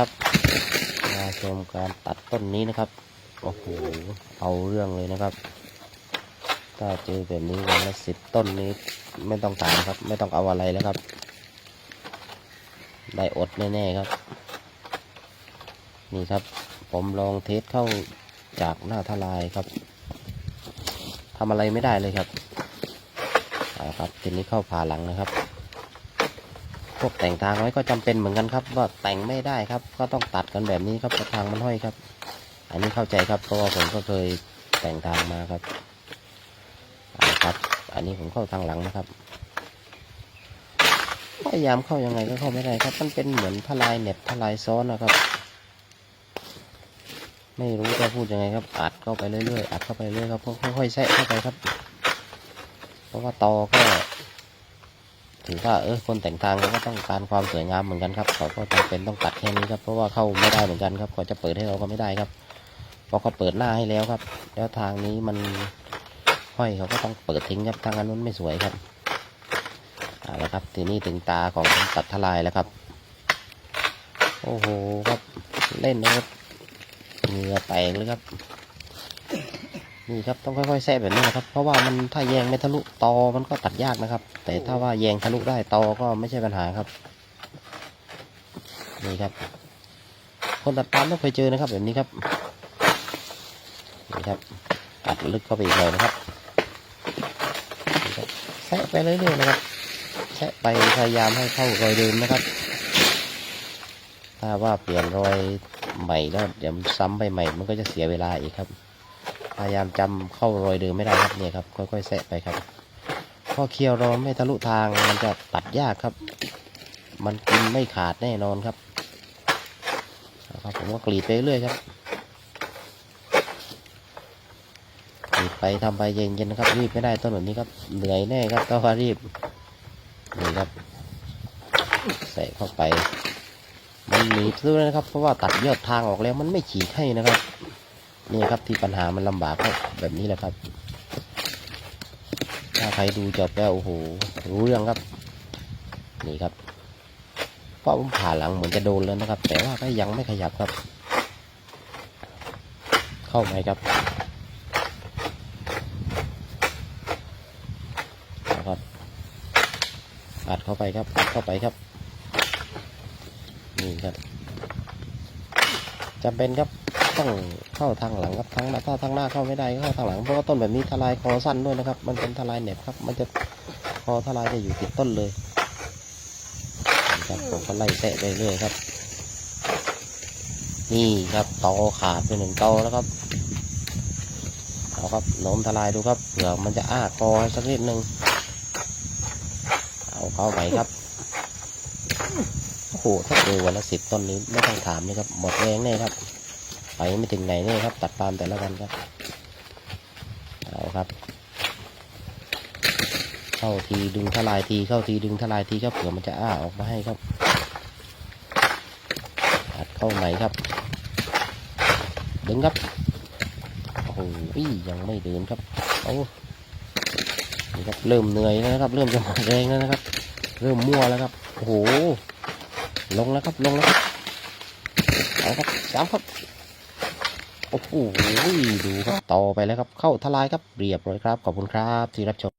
ครับ มาชมการตัดต้นนี้นะครับ โอ้โห เอาเรื่องเลยนะครับ ถ้าเจอแบบนี้วันละสิบต้นนี้ ไม่ต้องตามครับ ไม่ต้องเอาอะไรแล้วครับ ได้อดแน่ๆครับ นี่ครับ ผมลองเทสเข้าจากหน้าทลายครับทำอะไรไม่ได้เลยครับเอาครับทีนี้เข้าผ่าหลังนะครับ วกแต่งทางไว้ก็จำเป็นเหมือนกันครับ ว่าแต่งไม่ได้ครับ ก็ต้องตัดกันแบบนี้ครับเพราะทางมันห้อยครับ อันนี้เข้าใจครับเพราะว่าผมก็เคยแต่งทางมาครับเอาครับ อันนี้ผมเข้าทางหลังนะครับพยายามเข้ายังไงก็เข้าไม่ได้ครับ มันเป็นเหมือนทลายเน็บทลายซ้อนนะครับ ไม่รู้จะพูดยังไงครับ อัดเข้าไปเรื่อยๆ อัดเข้าไปเรื่อยครับ ค่อยๆแซะเข้าไปครับ เพราะว่าตอก็ ถือว่าเออคนแต่งทางเขาก็ต้องการความสวยงามเหมือนกันครับเขาก็จำเป็นต้องตัดแค่นี้ครับเพราะว่าเข้าไม่ได้เหมือนกันครับเขาจะเปิดให้เราก็ไม่ได้ครับเพราะเขาเปิดหน้าให้แล้วครับ แล้วทางนี้มันห้อยเขาก็ต้องเปิดทิ้งครับทางนั้นมันไม่สวยครับเอาละครับทีนี้ถึงตาของตัดทลายแล้วครับ โอ้โหครับเล่นนะครับเหงื่อแตกเลยครับ นี่ครับต้องค่อยๆแซะแบบนี้นะครับ เพราะว่ามันถ้าแยงไม่ทะลุตอมันก็ตัดยากนะครับ แต่ถ้าว่าแยงทะลุได้ตอก็ไม่ใช่ปัญหาครับ นี่ครับ คนตัดปาล์มต้องเคยเจอนะครับ แบบนี้ครับนี่ครับตัดลึกเข้าไปอีกหน่อยนะครับแซะไปเรื่อยๆนะครับแซะไปพยายามให้เข้ารอยเดิมนะครับ ถ้าว่าเปลี่ยนรอยใหม่แล้วเดี๋ยวซ้ำไปใหม่มันก็จะเสียเวลาอีกครับ พยายามจำเข้ารอยเดิมไม่ได้ครับเนี่ยครับ ค่อยๆแซะไปครับพอเคี่ยวเรอนไม่ทะลุทางมันจะตัดยากครับ มันกินไม่ขาดแน่นอนครับครับผมก็กรีดไปเรื่อยครับกรีดไปทำไปเย็นๆนะครับรีบไม่ได้ต้นแบบนี้ครับเหนื่อยแน่ครับต้องรีบนี่ครับใส่เข้าไป มันหนีบซื้อนะครับ เพราะว่าตัดยอดทางออกแล้วมันไม่ฉีกให้นะครับ นี่ครับที่ปัญหามันลำบากก็แบบนี้แหละครับ ถ้าใครดูจบแล้วโอ้โหรู้เรื่องครับ นี่ครับเพราะผมผ่าหลังเหมือนจะโดนแล้วนะครับ แต่ว่าก็ยังไม่ขยับครับ เข้าไหมครับนะครับอัดเข้าไปครับอัดเข้าไปครับนี่ครับจำเป็นครับ ต้องเข้าทางหลังครับทางถ้าทางหน้าเข้าไม่ได้ก็เข้าทางหลังเพราะว่าต้นแบบนี้ทลายคอสั้นด้วยนะครับ มันเป็นทลายเหน็บครับ มันจะคอทลายจะอยู่ติดต้นเลยนะครับผมก็ไล่แตะไปเรื่อยครับ นี่ครับตอขาดไปหนึ่งตอแล้วครับเอาครับโน้มทลายดูครับเผื่อมันจะอ้าคอสักนิดหนึ่งเอาเข้าไปครับโอ้โหถ้าเจอวันละสิบต้นนี้ไม่ต้องถามเลยครับ หมดแรงแน่ครับ ไปไม่ถึงไหนเนี่ยครับ ตัดปาล์มแต่ละวันครับ เอาครับ เข้าทีดึงทลายทีเข้าทีดึงทลายทีครับเผื่อมันจะอ้าออกมาให้ครับอัดเข้าใหม่ครับ ดึงครับโอ้โหยังไม่เดินครับเอานี่ครับเริ่มเหนื่อยแล้วนะครับ เริ่มจะหมดแรงแล้วนะครับ เริ่มมั่วแล้วครับโอ้โหลงแล้วครับลงแล้วเอาครับสามครับ โอ้โหดูครับต่อไปแล้วครับเข้าทลายครับเรียบร้อยครับขอบคุณครับที่รับชม